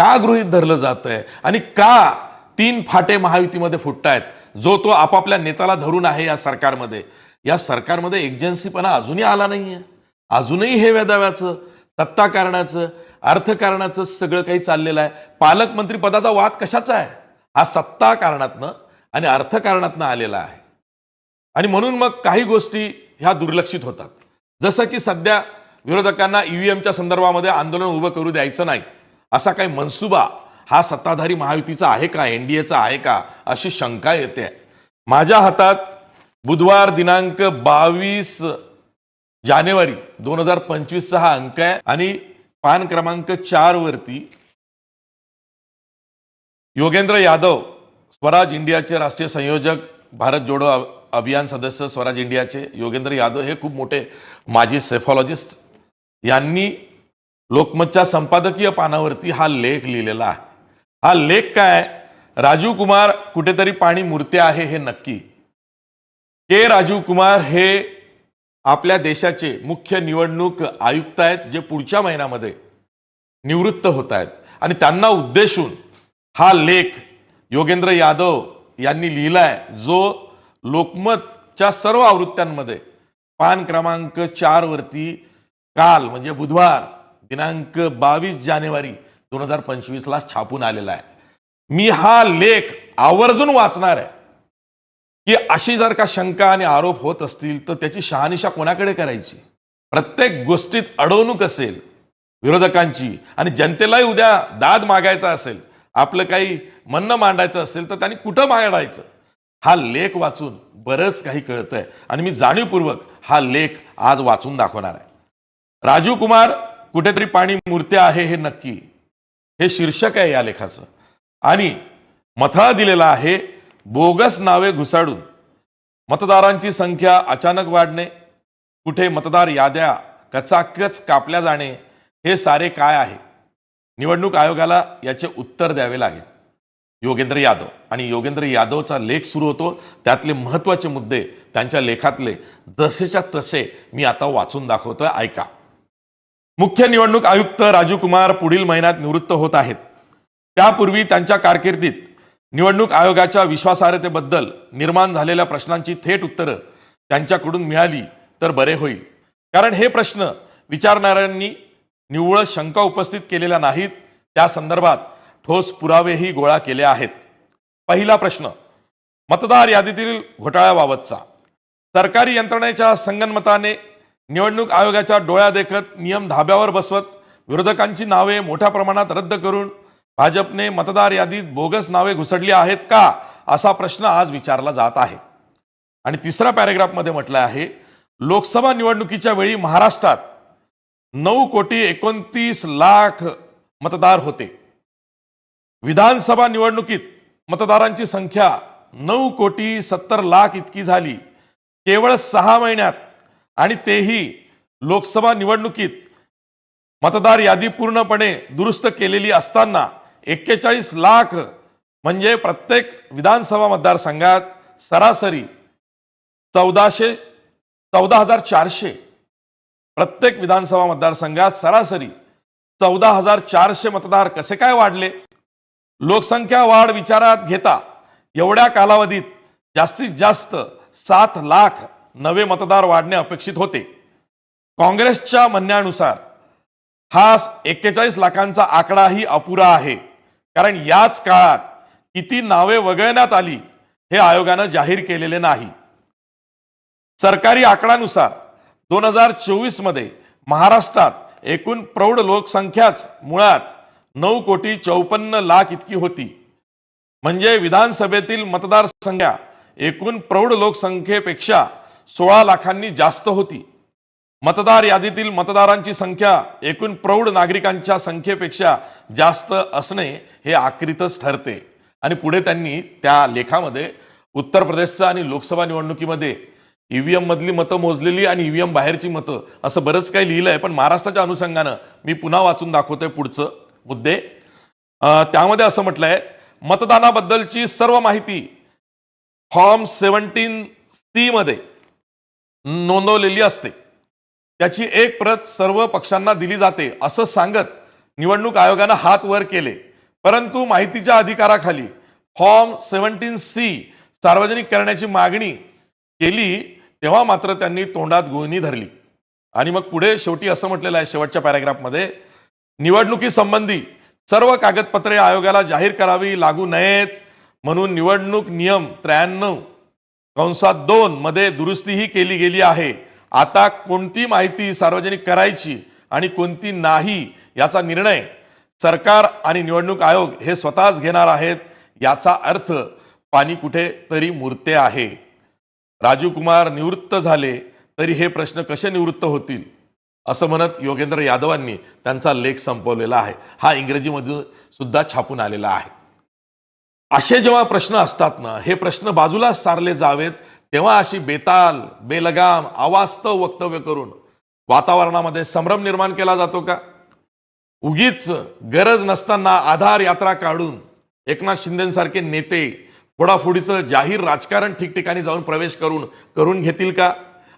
का गृहीत धरलं जात आहे आणि का तीन फाटे महायुतीमध्ये फुटतायत? जो तो आपापल्या नेत्याला धरून आहे या सरकारमध्ये. या सरकारमध्ये एजन्सीपणा अजूनही आला नाहीये. अजूनही हे वेदाव्याचं सत्ताकारणाचं अर्थकारणाचं सगळं काही चाललेलं आहे. पालकमंत्री पदाचा वाद कशाचा आहे? हा सत्ता कारणातनं आणि अर्थकारणातनं आलेला आहे. आणि म्हणून मग काही गोष्टी ह्या दुर्लक्षित होतात. जसं की सध्या विरोधकांना ईव्हीएमच्या संदर्भामध्ये आंदोलन उभं करू द्यायचं नाही. असा काही मनसुबा हा सत्ताधारी महायुतीचा आहे का एन डी एचा आहे का अशी शंका येते. माझ्या हातात बुधवार दिनांक बावीस जानेवारी दोन हजार पंचवीसचा हा अंक आहे आणि पान क्रमांक चार वरती योगेंद्र यादव स्वराज इंडियाचे राष्ट्रीय संयोजक भारत जोडो अभियान सदस्य स्वराज इंडियाचे योगेंद्र यादव हे खूप मोठे माजी सेफॉलॉजिस्ट यांनी लोकमतच्या संपादकीय पानावरती हा लेख लिहिलेला आहे. हा लेख काय? राजीव कुमार कुठेतरी पाणी मूर्ती आहे हे नक्की. के राजीव कुमार हे आपल्या देशाचे मुख्य निवडणूक आयुक्त आहेत जे पुढच्या महिन्यामध्ये निवृत्त होत आहेत. आणि त्यांना उद्देशून हा लेख योगेंद्र यादव यांनी लिहिलाय जो लोकमतच्या सर्व आवृत्त्यांमध्ये पान क्रमांक चारवरती काल म्हणजे बुधवार दिनांक बावीस जानेवारी दोन हजार पंचवीसला छापून आलेला आहे. मी हा लेख आवर्जून वाचणार आहे. की अशी जर का शंका आणि आरोप होत असतील तर त्याची शहानिशा कोणाकडे करायची? प्रत्येक गोष्टीत अडवणूक असेल विरोधकांची आणि जनतेलाही उद्या दाद मागायचा असेल आपलं काही म्हणणं मांडायचं असेल तर त्यांनी कुठं मांडायचं? हा लेख वाचून बरंच काही कळतंय आणि मी जाणीवपूर्वक हा लेख आज वाचून दाखवणार आहे. राजीव कुमार कुठेतरी पाणी मूर्ती आहे हे नक्की. हे शीर्षक आहे या लेखाचं. आणि मथळा दिलेला आहे बोगस नावे घुसाडून. मतदारांची संख्या अचानक वाढणे कुठे मतदार याद्या कचाकच कापल्या जाणे हे सारे काय आहे? निवडणूक आयोगाला याचे उत्तर द्यावे लागेल. योगेंद्र यादव. आणि योगेंद्र यादवचा लेख सुरू होतो. त्यातले महत्त्वाचे मुद्दे त्यांच्या लेखातले जसेच्या तसे मी आता वाचून दाखवतोय. ऐका. मुख्य निवडणूक आयुक्त राजीव कुमार पुढील महिन्यात निवृत्त होत आहेत. त्यापूर्वी त्यांच्या कारकिर्दीत निवडणूक आयोगाच्या विश्वासार्हतेबद्दल निर्माण झालेल्या प्रश्नांची थेट उत्तरं त्यांच्याकडून मिळाली तर बरे होईल. कारण हे प्रश्न विचारणाऱ्यांनी निव्वळ शंका उपस्थित केलेल्या नाहीत त्या संदर्भात ठोस पुरावेही गोळा केले आहेत. पहिला प्रश्न मतदार यादीतील घोटाळ्याबाबतचा. सरकारी यंत्रणेच्या संगनमताने निवडणूक आयोगाच्या डोळ्या देखत नियम धाब्यावर बसवत विरोधकांची नावे मोठ्या प्रमाणात रद्द करून भाजपने मतदार यादीत बोगस नावे घुसडली आहेत का असा प्रश्न आज विचारला जात आहे. आणि तिसऱ्या पॅरेग्राफमध्ये म्हटलं आहे लोकसभा निवडणुकीच्या वेळी महाराष्ट्रात नऊ कोटी एकोणतीस लाख मतदार होते. विधानसभा निवडणुकीत मतदारांची संख्या नऊ कोटी सत्तर लाख इतकी झाली. केवळ सहा महिन्यात आणि तेही लोकसभा निवडणुकीत मतदार यादी पूर्णपणे दुरुस्त केलेली असताना एक्केचाळीस लाख म्हणजे प्रत्येक विधानसभा मतदारसंघात सरासरी चौदाशे चौदा हजार चारशे. प्रत्येक विधानसभा मतदारसंघात सरासरी चौदा हजार चारशे मतदार कसे काय वाढले? लोकसंख्या वाढ विचारात घेता एवढ्या कालावधीत जास्तीत जास्त सात लाख नवे मतदार वाढणे अपेक्षित होते. काँग्रेसच्या म्हणण्यानुसार हा एक्केचाळीस लाखांचा आकडाही अपुरा आहे. कारण याच काळात किती नावे वगळण्यात आली हे आयोगानं जाहीर केलेले नाही. सरकारी आकडानुसार दोन हजार चोवीसमध्ये महाराष्ट्रात एकूण प्रौढ लोकसंख्याच मुळात नऊ कोटी चौपन्न लाख इतकी होती. म्हणजे विधानसभेतील मतदारसंख्या एकूण प्रौढ लोकसंख्येपेक्षा सोळा लाखांनी जास्त होती. मतदार यादीतील मतदारांची संख्या एकूण प्रौढ नागरिकांच्या संख्येपेक्षा जास्त असणे हे आक्रितच ठरते. आणि पुढे त्यांनी त्या लेखामध्ये उत्तर प्रदेशचा आणि लोकसभा निवडणुकीमध्ये ईव्हीएम मधली मतं मोजलेली आणि ईव्हीएम बाहेरची मतं असं बरंच काही लिहिलं आहे पण महाराष्ट्राच्या अनुषंगानं मी पुन्हा वाचून दाखवतोय पुढचं मुद्दे. त्यामध्ये असं म्हटलंय मतदानाबद्दलची सर्व माहिती फॉर्म सेवन्टीन सी मध्ये नोंदवलेली असते. त्याची एक प्रत सर्व पक्षांना दिली जाते असं सांगत निवडणूक आयोगानं हात वर केले. परंतु माहितीच्या अधिकाराखाली फॉर्म सेव्हन्टीन सी सार्वजनिक करण्याची मागणी केली तेव्हा मात्र त्यांनी तोंडात गुळणी धरली. आणि मग पुढे शेवटी असं म्हटलेलं आहे शेवटच्या पॅराग्राफमध्ये निवडणुकीसंबंधी सर्व कागदपत्रे आयोगाला जाहीर करावी लागू नयेत म्हणून निवडणूक नियम त्र्याण्णव कंसात दोन मध्ये दुरुस्तीही केली गेली आहे. आता कोणती माहिती सार्वजनिक करायची आणि कोणती नाही याचा निर्णय सरकार आणि निवडणूक आयोग हे स्वतःच घेणार आहेत याचा अर्थ पाणी कुठेतरी मूर्ते मुरते आहे. राजीव कुमार निवृत्त झाले तरी हे प्रश्न कसे निवृत्त होतील? असं म्हणत योगेंद्र यादवांनी त्यांचा लेख संपवलेला आहे. हा इंग्रजीमधून सुद्धा छापून आलेला आहे. असे जेव्हा प्रश्न असतात ना हे प्रश्न बाजूला सारले जावेत तेव्हा अशी बेताल बेलगाम अवास्तव वक्तव्य करून वातावरणामध्ये संभ्रम निर्माण केला जातो का? उगीच गरज नसताना आधार यात्रा काढून एकनाथ शिंदेसारखे नेते फोडाफोडीचं जाहीर राजकारण ठिकठिकाणी जाऊन प्रवेश करून करून घेतील का?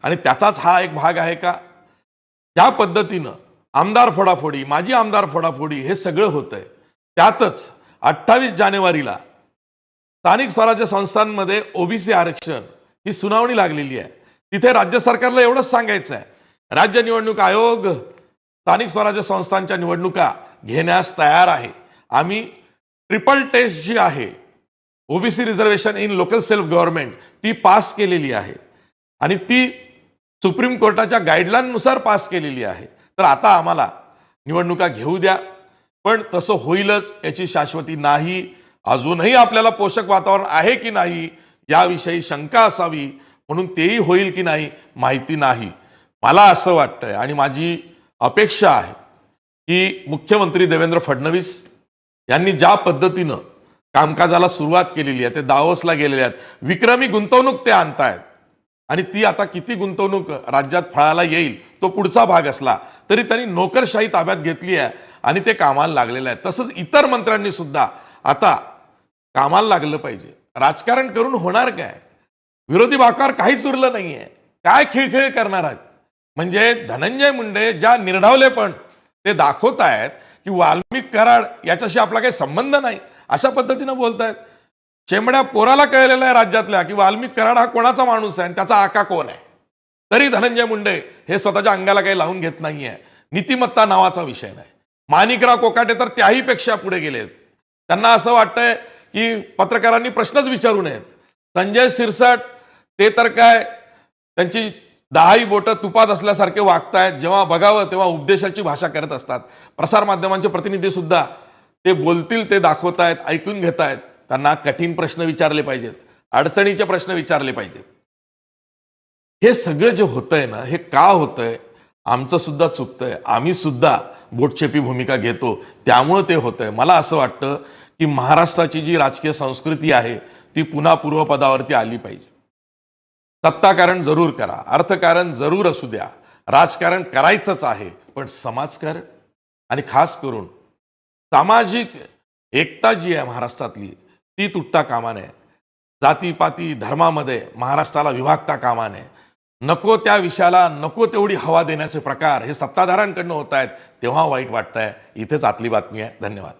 आणि त्याचाच हा एक भाग आहे का? त्या पद्धतीनं आमदार फोडाफोडी माजी आमदार फोडाफोडी हे सगळं होतंय त्यातच अठ्ठावीस जानेवारीला स्थानिक स्वराज्य संस्थांमध्ये ओबीसी आरक्षण ही सुनावणी लागलेली आहे. तिथे राज्य सरकारला एवढंच सांगायचं आहे राज्य निवडणूक आयोग स्थानिक स्वराज्य संस्थांच्या निवडणुका घेण्यास तयार आहे. आम्ही ट्रिपल टेस्ट जी आहे OBC reservation in local self government ती पास केलेली आहे. आणि ती सुप्रीम कोर्टाच्या गाईडलाईननुसार पास केलेली आहे. तर आता आम्हाला निवडणुका घेऊ द्या. पण तसं होईलच याची शाश्वती नाही. अजूनही आपल्याला पोषक वातावरण आहे की नाही याविषयी शंका असावी म्हणून तेही होईल की नाही माहिती नाही. मला असं वाटतंय आणि माझी अपेक्षा आहे की मुख्यमंत्री देवेंद्र फडणवीस यांनी ज्या पद्धतीनं कामकाजाला सुरुवात केलेली आहे ते दावोसला गेलेले आहेत विक्रमी गुंतवणूक ते आणतायत आणि ती आता किती गुंतवणूक राज्यात फळाला येईल तो पुढचा भाग असला तरी त्यांनी नोकरशाही ताब्यात घेतली आहे आणि ते कामाला लागलेलं आहे तसंच इतर मंत्र्यांनी सुद्धा आता कामाला लागलं पाहिजे. राजकारण करून होणार काय? विरोधी बाकावर काहीच उरलं नाहीये. काय खिळखिळ करणार आहेत? म्हणजे धनंजय मुंडे ज्या निर्ढावले पण ते दाखवत आहेत की वाल्मिक कराड याच्याशी आपला काही संबंध नाही अशा पद्धतीनं बोलतायत. शेंबड्या पोराला कळलेला आहे राज्यातल्या की वाल्मिक कराड हा कोणाचा माणूस आहे आणि त्याचा आका कोण आहे? तरी धनंजय मुंडे हे स्वतःच्या अंगाला काही लावून घेत नाहीये. नीतिमत्ता नावाचा विषय नाही. माणिकराव कोकाटे तर त्याही पेक्षा पुढे गेलेत. त्यांना असं वाटतंय की पत्रकारांनी प्रश्नच विचारू नयेत. संजय सिरसाट ते तर काय त्यांची दहाही बोटं तुपात असल्यासारखे वागतायत जेव्हा बघावं तेव्हा उपदेशाची भाषा करत असतात. प्रसारमाध्यमांचे प्रतिनिधी सुद्धा ते बोलतील ते दाखवतायत ऐकून घेत आहेत त्यांना कठीण प्रश्न विचारले पाहिजेत अडचणीचे प्रश्न विचारले पाहिजेत. हे सगळं जे होतंय ना हे का होतंय? आमचं सुद्धा चुकतंय. आम्ही सुद्धा बोटछेपी भूमिका घेतो. त्यामुळं ते होतंय. मला असं वाटतं की महाराष्ट्राची जी राजकीय संस्कृती आहे ती पुन्हा पूर्वपदावरती आली पाहिजे. सत्ताकारण जरूर करा अर्थकारण जरूर असू द्या राजकारण करायचंच आहे पण समाजकारण आणि खास करून सामाजिक एकता जी आहे महाराष्ट्रातली ती तुटता कामा नये जातीपाती धर्मामध्ये महाराष्ट्राला विभागता कामा नये नको त्या विषयाला नको तेवढी हवा देण्याचे प्रकार हे सत्ताधाऱ्यांकडनं होत आहेत तेव्हा वाईट वाटतंय. इथेच आतली बातमी आहे. धन्यवाद.